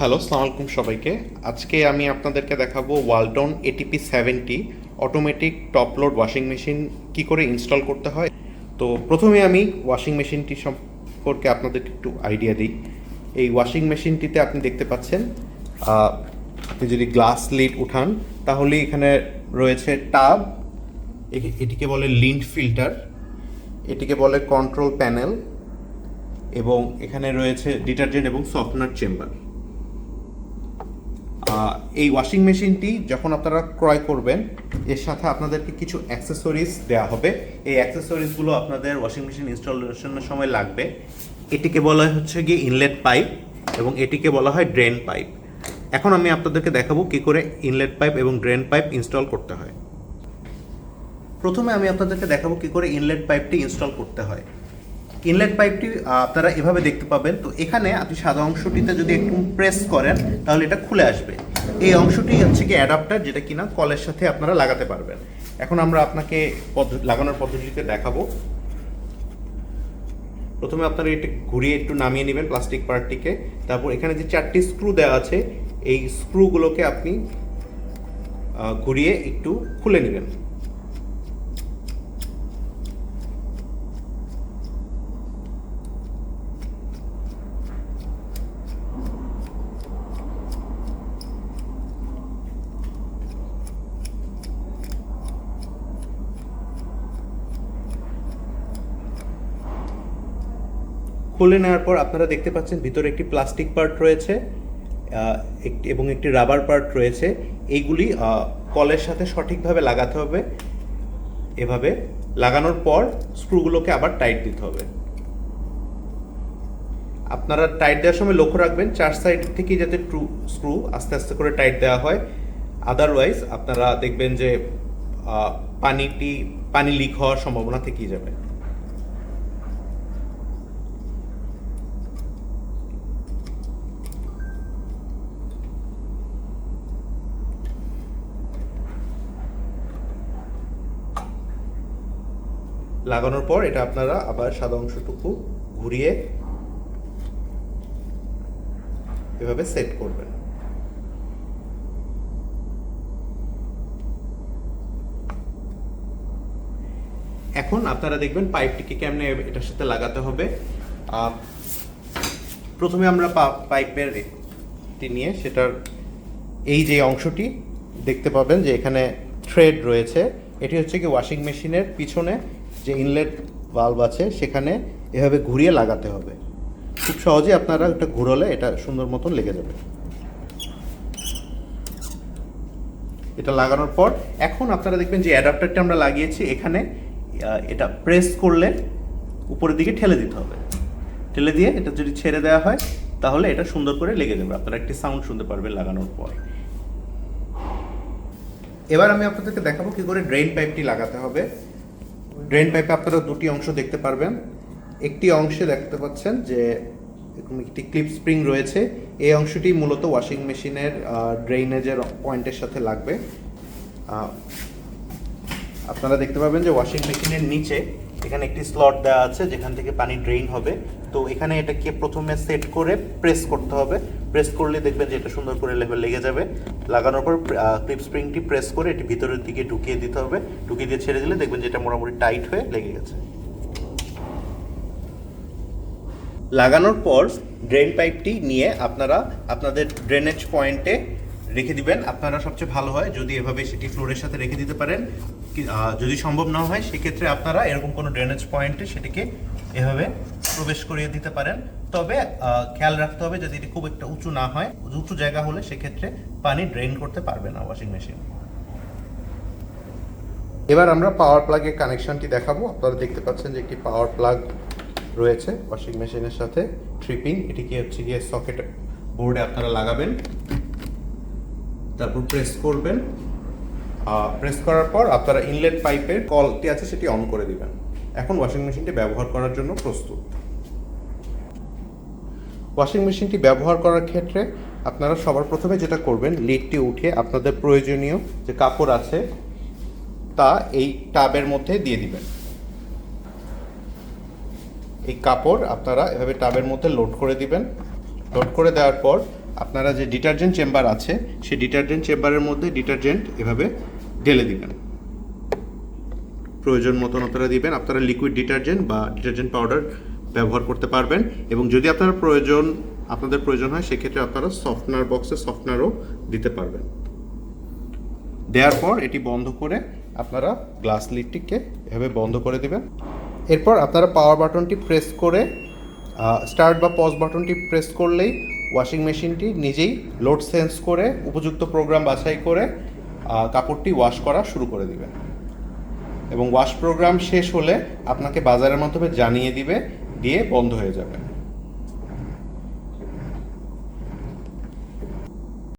Hello, সালাম আলাইকুম সবাইকে। আজকে আমি আপনাদেরকে দেখাবো Walton ATP seventy automatic top load washing machine কি করে ইনস্টল করতে হয়। তো প্রথমে আমি ওয়াশিং মেশিনটি সম্পর্কে আপনাদেরকে একটু আইডিয়া দিই। এই ওয়াশিং মেশিনটিতে আপনি দেখতে পাচ্ছেন আপনি যদি গ্লাস লিড উঠান, তাহলে এখানে রয়েছে টাব এটিকে বলে লিন্ড ফিল্টার এটিকে বলে কন্ট্রোল প্যানেল এবং এখানে রয়েছে ডিটারজেন্ট এবং সফটনার চেম্বার এই ওয়াশিং মেশিনটি যখন আপনারা ক্রয় করবেন, এর সাথে আপনাদেরকে কিছু অ্যাক্সেসরিজ দেওয়া হবে। এই অ্যাক্সেসরিজগুলো আপনাদের ওয়াশিং মেশিন ইনস্টলেশনের সময় লাগবে। এটিকে বলা হচ্ছে গিয়ে ইনলেট পাইপ এবং এটিকে বলা হয় ড্রেন পাইপ এখন আমি আপনাদেরকে দেখাবো কি করে ইনলেট পাইপ এবং ড্রেন পাইপ ইনস্টল করতে হয়। প্রথমে আমি আপনাদেরকে দেখাবো কি করে ইনলেট পাইপটি ইনস্টল করতে হয়। ইনলেট পাইপটি আপনারা এভাবে দেখতে পাবেন। তো এখানে আপনি সাদা অংশটিতে যদি একটু প্রেস করেন, তাহলে এটা খুলে আসবে। এই অংশটি হচ্ছে কি অ্যাডাপ্টার যেটা কিনা কলের সাথে আপনারা লাগাতে পারবেন। এখন আমরা আপনাকে পদ্ধ- লাগানোর পদ্ধতিতে দেখাবো। প্রথমে আপনারা এটা ঘুরিয়ে একটু নামিয়ে নেবেন প্লাস্টিক পার্টটিকে তারপর এখানে যে চারটি স্ক্রু দেওয়া আছে, এই স্ক্রুগুলোকে আপনি ঘুরিয়ে একটু খুলে নেবেন। খুলে নেওয়ার পর আপনারা দেখতে পাচ্ছেন ভিতরে একটি প্লাস্টিক পার্ট রয়েছে একটি এবং একটি রাবার পার্ট রয়েছে। এইগুলি কলের সাথে সঠিকভাবে লাগাতে হবে। এভাবে লাগানোর পর স্ক্রুগুলোকে আবার টাইট দিতে হবে। আপনারা টাইট দেওয়ার সময় লক্ষ্য রাখবেন, চার সাইড থেকে যাতে ট্রু স্ক্রু আস্তে আস্তে করে টাইট দেওয়া হয়। আদারওয়াইজ আপনারা দেখবেন যে পানিটি, পানি লিক হওয়ার সম্ভাবনা থেকেই যাবে। লাগানোর পর এটা আপনারা আবার সাদা অংশটুকু ঘুরিয়ে এভাবে সেট করবেন। এখন আপনারা দেখবেন পাইপটিকে কেমনে এটার সাথে লাগাতে হবে। প্রথমে আমরা পাইপের নিয়ে সেটার এই যে অংশটি দেখতে পাবেন যে এখানে থ্রেড রয়েছে। এটি হচ্ছে কি ওয়াশিং মেশিনের পিছনে যে ইনলেট বাল্ব আছে, সেখানে এভাবে ঘুরিয়ে লাগাতে হবে। খুব সহজে আপনারা এটা ঘুরলে এটা সুন্দর মতন লেগে যাবে। এটা লাগানোর পর, এখন আপনারা দেখবেন যে অ্যাডাপ্টারটা আমরা লাগিয়েছি, এখানে এটা প্রেস করলে উপরের দিকে ঠেলে দিতে হবে। ঠেলে দিয়ে এটা যদি ছেড়ে দেওয়া হয়, তাহলে এটা সুন্দর করে লেগে যাবে। আপনারা একটি সাউন্ড শুনতে পারবেন লাগানোর পর। এবার আমি আপনাদেরকে দেখাবো কি করে ড্রেন পাইপটি লাগাতে হবে। ড্রেন পাইপে আপনারা দুটি অংশ দেখতে পারবেন। একটি অংশে দেখতে পাচ্ছেন যে একটি ক্লিপ স্প্রিং রয়েছে। এই অংশটি মূলত ওয়াশিং মেশিনের ড্রেইনেজের পয়েন্টের সাথে লাগবে। আপনারা দেখতে পাবেন যে ওয়াশিং মেশিনের নিচে এখানে একটি স্লট দেওয়া আছে, যেখান থেকে পানি ড্রেইন হবে। তো এখানে এটাকে প্রথমে সেট করে প্রেস করতে হবে। প্রেস করলে দেখবেন যে এটা সুন্দর করে লেভেল লেগে যাবে। লাগানোর পর ক্লিপ স্প্রিংটি প্রেস করে এটি ভিতরের দিকে ঢুকিয়ে দিতে হবে। ঢুকিয়ে দিয়ে ছেড়ে দিলে দেখবেন যে এটা মোটামুটি টাইট হয়ে লেগে গেছে। লাগানোর পর ড্রেন পাইপটি নিয়ে আপনারা আপনাদের ড্রেনেজ পয়েন্টে রেখে দিবেন, আপনারা সবচেয়ে ভালো হয় যদি এভাবে সেটি ফ্লোরের সাথে রেখে দিতে পারেন যদি সম্ভব না হয়, সেক্ষেত্রে আপনারা এরকম কোনো ড্রেনেজ পয়েন্টে সেটিকে এভাবে প্রবেশ করিয়ে দিতে পারেন। তবে খেয়াল রাখতে হবে যদি এটি খুব একটা উঁচু না হয়, উঁচু জায়গা হলে সেক্ষেত্রে পানি ড্রেন করতে পারবে না ওয়াশিং মেশিন এবার আমরা পাওয়ার প্লাগের কানেকশনটি দেখাবো। আপনারা দেখতে পাচ্ছেন যে একটি পাওয়ার প্লাগ রয়েছে ওয়াশিং মেশিনের সাথে ট্রিপিং এটিকে হচ্ছে গিয়ে সকেট বোর্ডে আপনারা লাগাবেন। তারপর প্রেস করবেন। প্রেস করার পর আপনারা ইনলেট পাইপের কলটি আছে, সেটি অন করে দিবেন। এখন ওয়াশিং মেশিনটি ব্যবহার করার জন্য প্রস্তুত। ওয়াশিং মেশিনটি ব্যবহার করার ক্ষেত্রে আপনারা সবার প্রথমে যেটা করবেন লিডটি উঠে আপনাদের প্রয়োজনীয় যে কাপড় আছে, তা এই টাবের মধ্যে দিয়ে দিবেন। এই কাপড় আপনারা এভাবে টাবের মধ্যে লোড করে দিবেন। লোড করে দেওয়ার পর আপনারা যে ডিটারজেন্ট চেম্বার আছে, সেই ডিটারজেন্ট চেম্বারের মধ্যে ডিটারজেন্ট এভাবে ঢেলে দিবেন। প্রয়োজন মতন আপনারা দিবেন, আপনারা লিকুইড ডিটারজেন্ট বা ডিটারজেন্ট পাউডার ব্যবহার করতে পারবেন এবং যদি আপনার প্রয়োজন, আপনাদের প্রয়োজন হয়, সেক্ষেত্রে আপনারা সফটনার বক্সে সফটনারও দিতে পারবেন। দেওয়ার পর এটি বন্ধ করে আপনারা গ্লাস লিডটিকে এভাবে বন্ধ করে দিবেন। এরপর আপনারা পাওয়ার বাটনটি প্রেস করে স্টার্ট বা পজ বাটনটি প্রেস করলেই ওয়াশিং মেশিনটি নিজেই লোড সেন্স করে, উপযুক্ত প্রোগ্রাম বাছাই করে কাপড়টি ওয়াশ করা শুরু করে দিবে। এবং ওয়াশ প্রোগ্রাম শেষ হলে আপনাকে বাজারের মাধ্যমে জানিয়ে দিবে, দিয়ে বন্ধ হয়ে যাবে।